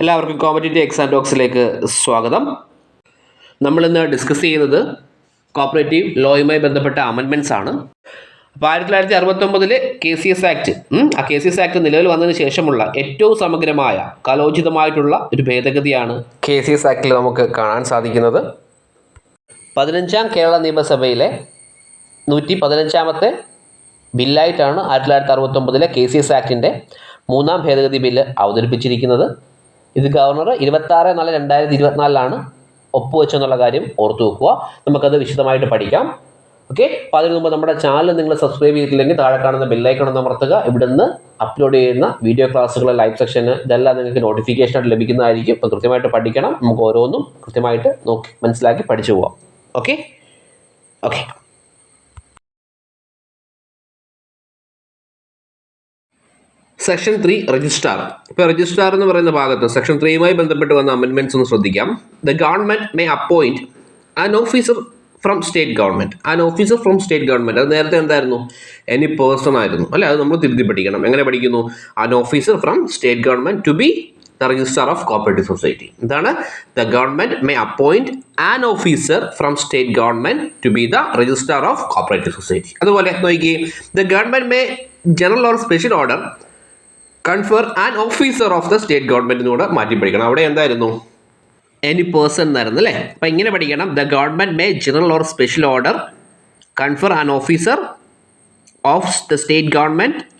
എല്ലാവർക്കും competitive exam ടോക്സിലേക്ക് സ്വാഗതം. നമ്മളിന്ന് ഡിസ്കസ് ചെയ്യുന്നത് കോപ്പറേറ്റീവ് ലോയുമായി ബന്ധപ്പെട്ട അമെൻമെന്റ്സ് ആണ്. അപ്പോൾ ആയിരത്തി തൊള്ളായിരത്തി അറുപത്തൊമ്പതിലെ കെ സി എസ് ആക്ട് ആ കെ സി എസ് ആക്ട് നിലവിൽ വന്നതിന് ശേഷമുള്ള ഏറ്റവും സമഗ്രമായ കലോചിതമായിട്ടുള്ള ഒരു ഭേദഗതിയാണ് കെ സി എസ് ആക്ടിൽ നമുക്ക് കാണാൻ സാധിക്കുന്നത്. പതിനഞ്ചാം കേരള നിയമസഭയിലെ നൂറ്റി പതിനഞ്ചാമത്തെ ബില്ലായിട്ടാണ് ആയിരത്തി തൊള്ളായിരത്തി അറുപത്തൊമ്പതിലെ കെ സി എസ് ആക്ടിന്റെ മൂന്നാം ഭേദഗതി ബില്ല് അവതരിപ്പിച്ചിരിക്കുന്നത്. ഇത് ഗവർണർ ഇരുപത്തി ആറ് നാല് രണ്ടായിരത്തി ഇരുപത്തിനാലിലാണ് ഒപ്പുവെച്ചെന്നുള്ള കാര്യം ഓർത്തു വെക്കുക. നമുക്കത് വിശദമായിട്ട് പഠിക്കാം. ഓക്കെ അപ്പോൾ അതിന് മുമ്പ് നമ്മുടെ ചാനൽ നിങ്ങൾ സബ്സ്ക്രൈബ് ചെയ്തിട്ടില്ലെങ്കിൽ താഴെ കാണുന്ന ബെല്ലൈക്കൺ ഒന്ന് അമർത്തുക. ഇവിടുന്ന് അപ്ലോഡ് ചെയ്യുന്ന വീഡിയോ ക്ലാസ്സുകൾ ലൈവ് സെക്ഷന് ഇതെല്ലാം നിങ്ങൾക്ക് നോട്ടിഫിക്കേഷൻ ആയിട്ട് ലഭിക്കുന്നതായിരിക്കും. അപ്പോൾ കൃത്യമായിട്ട് പഠിക്കണം. നമുക്ക് ഓരോന്നും കൃത്യമായിട്ട് നോക്കി മനസ്സിലാക്കി പഠിച്ചു പോവാം. Okay okay section three registrar ഇപ്പോൾ രജിസ്ട്രാർ എന്ന് പറയുന്ന ഭാഗത്ത് സെക്ഷൻ ത്രീയുമായി ബന്ധപ്പെട്ട് വന്ന അമെൻമെന്റ്സ് ഒന്ന് ശ്രദ്ധിക്കാം. The government may appoint an officer from state government an officer from state government അത് നേരത്തെ എന്തായിരുന്നു? എനി പേഴ്സൺ ആയിരുന്നു. അല്ലെ? അത് നമ്മൾ തിരുത്തി പഠിക്കണം. എങ്ങനെ പഠിക്കുന്നു? An officer from state government to be the registrar of cooperative society എന്താണ് the government may appoint an officer from state government to be the registrar of cooperative society അതുപോലെ നോക്കി the government may general or special order confer an officer of the state ഗവൺമെന്റിനൂടെ മാറ്റി പഠിക്കണം. അവിടെ എന്തായിരുന്നു? Any person എന്നായിരുന്നു അല്ലേ? അപ്പം ഇങ്ങനെ പഠിക്കണം. The government may general or special order confer an officer of the state government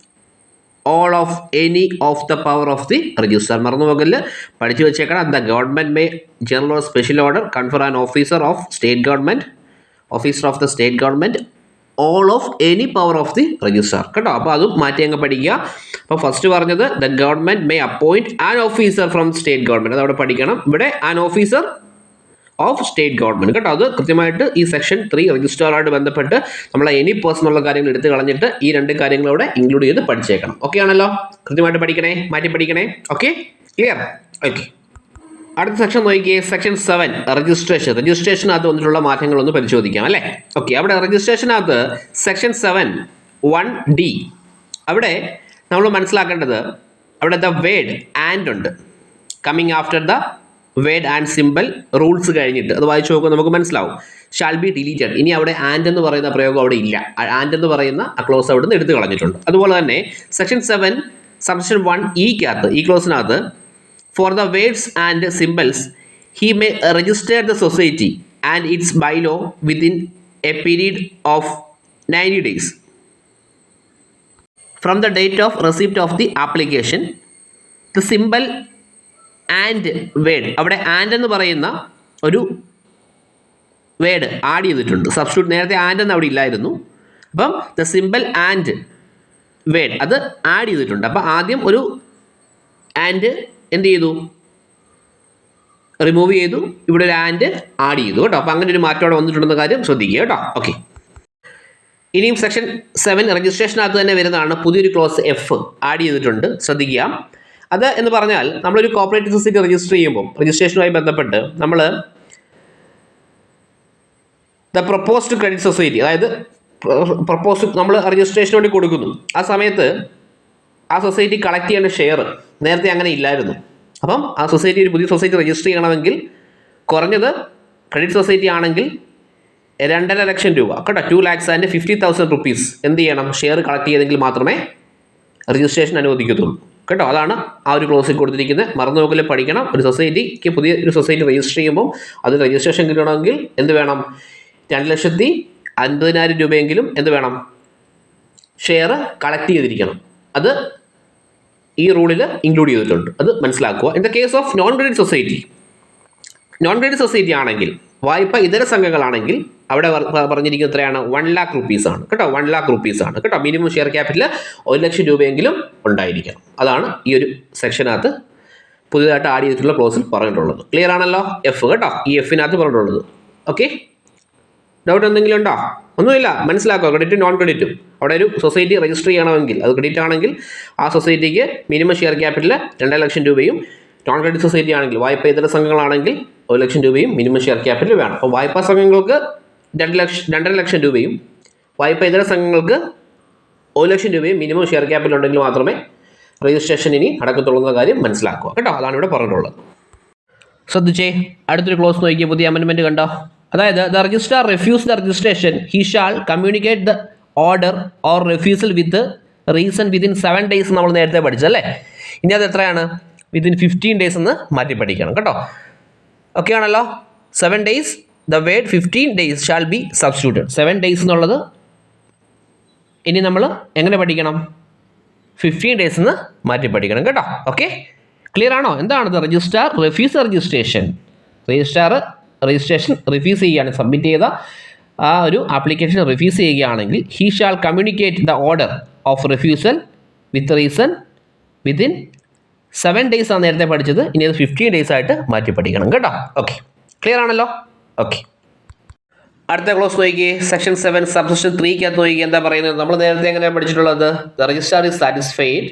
all of any of the power of the register മറന്നു പോകൽ പഠിച്ചു വെച്ചേക്കണം. The government may general or special order confer an officer of state government officer of the state government all of any power of the registrar കേട്ടോ? അപ്പോൾ അതും മാറ്റി അങ്ങ് പഠിക്കുക. അപ്പോൾ ഫസ്റ്റ് പറഞ്ഞത് the government may appoint an officer from state government അത് അവിടെ പഠിക്കണം. ഇവിടെ an officer of state government കേട്ടോ? അത് കൃത്യമായിട്ട് ഈ സെക്ഷൻ ത്രീ രജിസ്റ്റാറായിട്ട് ബന്ധപ്പെട്ട് നമ്മൾ എനി പേഴ്സൺ ഉള്ള കാര്യങ്ങൾ എടുത്ത് കളഞ്ഞിട്ട് ഈ രണ്ട് കാര്യങ്ങളൂടെ ഇൻക്ലൂഡ് ചെയ്ത് പഠിച്ചേക്കണം. ഓക്കെ ആണല്ലോ? കൃത്യമായിട്ട് പഠിക്കണേ? മാറ്റി പഠിക്കണേ? ഓക്കെ ക്ലിയർ ഓക്കെ അടുത്ത സെക്ഷൻ നോക്കിയേ. സെക്ഷൻ സെവൻ രജിസ്ട്രേഷൻ രജിസ്ട്രേഷനകത്ത് വന്നിട്ടുള്ള മാറ്റങ്ങളൊന്ന് പരിശോധിക്കാം അല്ലേ? ഓക്കെ അവിടെ രജിസ്ട്രേഷനകത്ത് സെക്ഷൻ സെവൻ വൺ ഡി അവിടെ നമ്മൾ മനസ്സിലാക്കേണ്ടത് അവിടെ ദ വേഡ് ആൻഡ് ഉണ്ട്. Coming after the word and symbol rules കഴിഞ്ഞിട്ട്. അത് വായിച്ചു നോക്കുമ്പോൾ നമുക്ക് മനസ്സിലാവും. ഷാൽ ബി ഡിലീറ്റഡ് ഇനി അവിടെ ആൻഡ് എന്ന് പറയുന്ന പ്രയോഗം അവിടെ ഇല്ല. ആൻഡ് എന്ന് പറയുന്ന ആ ക്ലോസ് അവിടെ നിന്ന് എടുത്തു കളഞ്ഞിട്ടുണ്ട്. അതുപോലെ തന്നെ സെക്ഷൻ സെവൻ സെക്ഷൻ വൺ ഇക്കകത്ത് ഈ ക്ലോസിനകത്ത് For the words and symbols, he may register the society and its bylaw within a period of 90 days from the date of receipt of the application. The symbol and word അവിടെ and എന്ന് പറയുന്ന ഒരു word add ചെയ്തിട്ടുണ്ട് substitute നേരത്തെ and എന്ന് അവിടെ ഇല്ലായിരുന്നു അപ്പം ദ സിമ്പിൾ ആൻഡ് വേഡ് അത് ആഡ് ചെയ്തിട്ടുണ്ട് അപ്പം ആദ്യം ഒരു ആൻഡ് എന്ത് ചെയ്തു? റിമൂവ് ചെയ്തു. ഇവിടെ ഒരു ആൻഡ് ആഡ് ചെയ്തു കേട്ടോ. അപ്പോൾ അങ്ങനെ ഒരു മാറ്റം അവിടെ വന്നിട്ടുണ്ടെന്ന കാര്യം ശ്രദ്ധിക്കുക കേട്ടോ. ഓക്കെ ഇനിയും സെക്ഷൻ സെവൻ രജിസ്ട്രേഷനകത്ത് തന്നെ വരുന്നതാണ് പുതിയൊരു ക്ലോസ് എഫ് ആഡ് ചെയ്തിട്ടുണ്ട്. ശ്രദ്ധിക്കുക. അത് എന്ന് പറഞ്ഞാൽ നമ്മളൊരു കോപ്പറേറ്റീവ് സൊസൈറ്റി രജിസ്റ്റർ ചെയ്യുമ്പോൾ രജിസ്ട്രേഷനുമായി ബന്ധപ്പെട്ട് നമ്മൾ ദ പ്രപ്പോസ്ഡ് ക്രെഡിറ്റ് സൊസൈറ്റി അതായത് പ്രപ്പോസ് നമ്മൾ രജിസ്ട്രേഷനോട് കൊടുക്കുന്നു. ആ സമയത്ത് ആ സൊസൈറ്റി കളക്ട് ചെയ്യേണ്ട ഷെയർ നേരത്തെ അങ്ങനെ ഇല്ലായിരുന്നു. അപ്പം ആ സൊസൈറ്റി ഒരു പുതിയ സൊസൈറ്റി രജിസ്റ്റർ ചെയ്യണമെങ്കിൽ കുറഞ്ഞത് ക്രെഡിറ്റ് സൊസൈറ്റി ആണെങ്കിൽ രണ്ടര ലക്ഷം രൂപ. കേട്ടോ two lakhs and fifty thousand rupees എന്ത് ചെയ്യണം? ഷെയർ കളക്ട് ചെയ്തെങ്കിൽ മാത്രമേ രജിസ്ട്രേഷൻ അനുവദിക്കത്തുള്ളൂ. കേട്ടോ അതാണ് ആ ഒരു ക്ലോസിൽ കൊടുത്തിരിക്കുന്നത്. മറന്നു പഠിക്കണം. ഒരു സൊസൈറ്റിക്ക് പുതിയ ഒരു സൊസൈറ്റി രജിസ്റ്റർ ചെയ്യുമ്പോൾ അത് രജിസ്ട്രേഷൻ കിട്ടണമെങ്കിൽ എന്ത് വേണം? രണ്ട് ലക്ഷത്തി അൻപതിനായിരം രൂപയെങ്കിലും എന്ത് വേണം? ഷെയർ കളക്ട് ചെയ്തിരിക്കണം. അത് ഈ റൂളിൽ ഇൻക്ലൂഡ് ചെയ്തിട്ടുണ്ട്. അത് മനസ്സിലാക്കുക. In the case of non credit society non credit society ആണെങ്കിൽ വായ്പ ഇതര സംഘങ്ങളാണെങ്കിൽ അവിടെ പറഞ്ഞിരിക്കുന്നത് എത്രയാണ്? വൺ ലാക്ക് റുപ്പീസ് ആണ്. കേട്ടോ? വൺ ലാക്ക് റുപ്പീസ് ആണ്. കേട്ടോ? മിനിമം ഷെയർ ക്യാപിറ്റൽ ഒരു ലക്ഷം രൂപയെങ്കിലും ഉണ്ടായിരിക്കണം. അതാണ് ഈ ഒരു സെക്ഷനകത്ത് പുതിയതായിട്ട് ആഡ് ചെയ്തിട്ടുള്ള ക്ലോസിൽ പറഞ്ഞിട്ടുള്ളത്. ക്ലിയർ ആണല്ലോ? എഫ് കേട്ടോ? ഈ എഫിനകത്ത് പറഞ്ഞിട്ടുള്ളത്. ഓക്കെ ഡൗട്ട് എന്തെങ്കിലും ഉണ്ടോ? ഒന്നുമില്ല മനസ്സിലാക്കുക. ക്രെഡിറ്റും നോൺ ക്രെഡിറ്റും അവിടെ ഒരു സൊസൈറ്റി രജിസ്റ്റർ ചെയ്യണമെങ്കിൽ അത് ക്രെഡിറ്റ് ആണെങ്കിൽ ആ സൊസൈറ്റിക്ക് മിനിമം ഷെയർ ക്യാപിറ്റൽ രണ്ടര ലക്ഷം രൂപയും നോൺ ക്രെഡിറ്റ് സൊസൈറ്റി ആണെങ്കിൽ വായ്പ ഇതര സംഘങ്ങളാണെങ്കിൽ ഒരു ലക്ഷം രൂപയും മിനിമം ഷെയർ ക്യാപിറ്റൽ വേണം. അപ്പോൾ വായ്പാ സംഘങ്ങൾക്ക് രണ്ട് ലക്ഷം രണ്ടര ലക്ഷം രൂപയും വായ്പ ഇതര സംഘങ്ങൾക്ക് ഒരു ലക്ഷം രൂപയും മിനിമം ഷെയർ ക്യാപിറ്റൽ ഉണ്ടെങ്കിൽ മാത്രമേ രജിസ്ട്രേഷൻ ഇനി അടക്കത്തുള്ളൂ എന്ന കാര്യം മനസ്സിലാക്കുക. കേട്ടോ? അതാണ് ഇവിടെ പറഞ്ഞിട്ടുള്ളത്. ശ്രദ്ധിച്ചേ. അടുത്തൊരു ക്ലോസ് നോക്കിയ. പുതിയ അമെൻമെന്റ് കണ്ടോ? അതായത് the registrar refuse the registration he shall communicate the order or refusal with reason within seven days നമ്മൾ നേരത്തെ പഠിച്ചല്ലേ ഇനി അത് എത്രയാണ്? വിതിൻ ഫിഫ്റ്റീൻ ഡേയ്സ് എന്ന് മാറ്റി പഠിക്കണം കേട്ടോ. ഓക്കെ ആണല്ലോ? Seven days the word fifteen days shall be substituted seven days എന്നുള്ളത് ഇനി നമ്മൾ എങ്ങനെ പഠിക്കണം? ഫിഫ്റ്റീൻ ഡേയ്സ് എന്ന് മാറ്റി പഠിക്കണം കേട്ടോ. ഓക്കെ ക്ലിയർ ആണോ? എന്താണ്? The registrar refuse registration registrar registration refuse ചെയ്യുകയാണ്. സബ്മിറ്റ് ചെയ്ത ആ ഒരു ആപ്ലിക്കേഷൻ റിഫ്യൂസ് ചെയ്യുകയാണെങ്കിൽ he shall communicate the order of refusal with reason within seven days ആണ് നേരത്തെ പഠിച്ചത്. ഇനി അത് ഫിഫ്റ്റീൻ ഡേയ്സ് ആയിട്ട് മാറ്റി പഠിക്കണം കേട്ടോ. ഓക്കെ ക്ലിയർ ആണല്ലോ? ഓക്കെ അടുത്ത ക്ലോസ് നോക്കിയേ. സെക്ഷൻ സെവൻ സബ്സെക്ഷൻ ത്രീക്കകത്ത് നോക്കി എന്താ പറയുന്നത്? നമ്മൾ നേരത്തെ എങ്ങനെയാണ് പഠിച്ചിട്ടുള്ളത്? ദ രജിസ്ട്രാർ ഇസ് സാറ്റിസ്ഫൈഡ്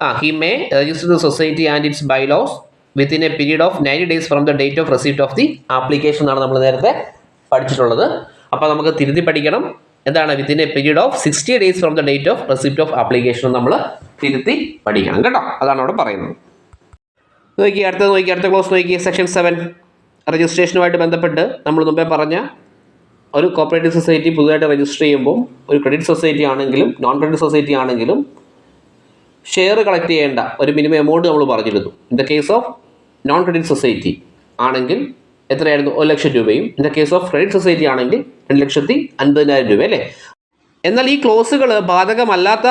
ആ he may register the society and its bylaws within a period of ninety days from the date of receipt of the application എന്നാണ് നമ്മൾ നേരത്തെ പഠിച്ചിട്ടുള്ളത്. അപ്പോൾ നമുക്ക് തിരുത്തി പഠിക്കണം. എന്താണ്? Within a period of sixty days from the date of receipt of application നമ്മൾ തിരുത്തി പഠിക്കണം കേട്ടോ. അതാണ് അവിടെ പറയുന്നത്. നോക്കി അടുത്ത നോക്കി അടുത്ത ക്ലോസ് നോക്കി. സെക്ഷൻ സെവൻ രജിസ്ട്രേഷനുമായിട്ട് ബന്ധപ്പെട്ട് നമ്മൾ മുമ്പേ പറഞ്ഞ ഒരു കോപ്പറേറ്റീവ് സൊസൈറ്റി പുതുതായിട്ട് രജിസ്റ്റർ ചെയ്യുമ്പോൾ ഒരു ക്രെഡിറ്റ് സൊസൈറ്റി ആണെങ്കിലും നോൺ ക്രെഡിറ്റ് സൊസൈറ്റി ആണെങ്കിലും ഷെയർ കളക്ട് ചെയ്യേണ്ട ഒരു മിനിമം എമൗണ്ട് നമ്മൾ പറഞ്ഞിരുന്നു. In the case of non credit society ആണെങ്കിൽ എത്രയായിരുന്നു? ഒരു ലക്ഷം രൂപയും. In the case of credit society ആണെങ്കിൽ രണ്ട് ലക്ഷത്തി അൻപതിനായിരം രൂപ അല്ലേ? എന്നാൽ ഈ ക്ലോസുകൾ ബാധകമല്ലാത്ത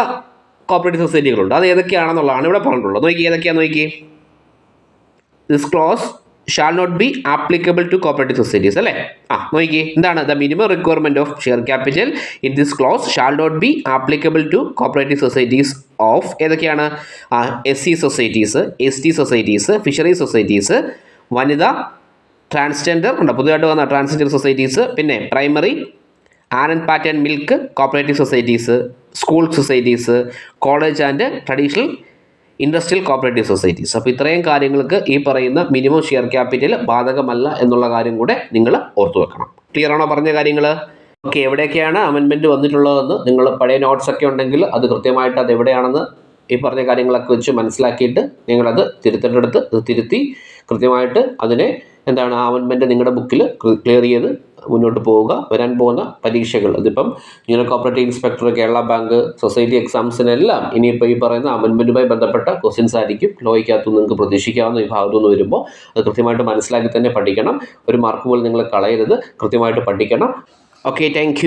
കോപ്പറേറ്റീവ് സൊസൈറ്റികളുണ്ട് അത് ഏതൊക്കെയാണെന്നുള്ളതാണ് ഇവിടെ പറഞ്ഞിട്ടുള്ളത്. നോക്കി ഏതൊക്കെയാണെന്ന് നോക്കി this clause shall not be applicable to cooperative societies അല്ലേ? ആ നോക്കി എന്താണ് the minimum requirement of share capital in this clause shall not be applicable to cooperative societies of ഏതൊക്കെയാണ്? S C societies S T societies fishery societies വനിത transgender ഉണ്ടോ പുതുതായിട്ട് വന്ന transgender societies പിന്നെ primary Anand pattern milk cooperative societies school societies college and traditional industrial cooperative societies അപ്പോൾ ഇത്രയും കാര്യങ്ങൾക്ക് ഈ പറയുന്ന മിനിമം ഷെയർ ക്യാപിറ്റൽ ബാധകമല്ല എന്നുള്ള കാര്യം കൂടെ നിങ്ങൾ ഓർത്തു വെക്കണം. ക്ലിയർ ആണോ പറഞ്ഞ കാര്യങ്ങൾ ഓക്കെ എവിടെയൊക്കെയാണ് അമെൻമെന്റ് വന്നിട്ടുള്ളതെന്ന് നിങ്ങൾ പഴയ നോട്ട്സ് ഒക്കെ ഉണ്ടെങ്കിൽ അത് കൃത്യമായിട്ട് അത് എവിടെയാണെന്ന് ഈ പറഞ്ഞ കാര്യങ്ങളൊക്കെ വെച്ച് മനസ്സിലാക്കിയിട്ട് നിങ്ങളത് തിരുത്തേണ്ടടുത്ത് അത് തിരുത്തി കൃത്യമായിട്ട് അതിനെ എന്താണ് അവൻമെന്റ് നിങ്ങളുടെ ബുക്കിൽ ക്ലിയർ ചെയ്ത് മുന്നോട്ട് പോവുക. വരാൻ പോകുന്ന പരീക്ഷകൾ. അതിപ്പം junior cooperative inspector Kerala bank society എക്സാംസിനെല്ലാം ഇനിയിപ്പോൾ ഈ പറയുന്ന അമെൻമെന്റുമായി ബന്ധപ്പെട്ട ക്വസ്റ്റ്യൻസ് ആയിരിക്കും ലോയ്ക്കകത്ത് നിങ്ങൾക്ക് പ്രതീക്ഷിക്കാവുന്ന ഈ ഭാഗത്തു നിന്ന് വരുമ്പോൾ അത് കൃത്യമായിട്ട് മനസ്സിലാക്കി തന്നെ പഠിക്കണം. ഒരു മാർക്ക് പോലും നിങ്ങൾ കളയരുത്. കൃത്യമായിട്ട് പഠിക്കണം. Okay thank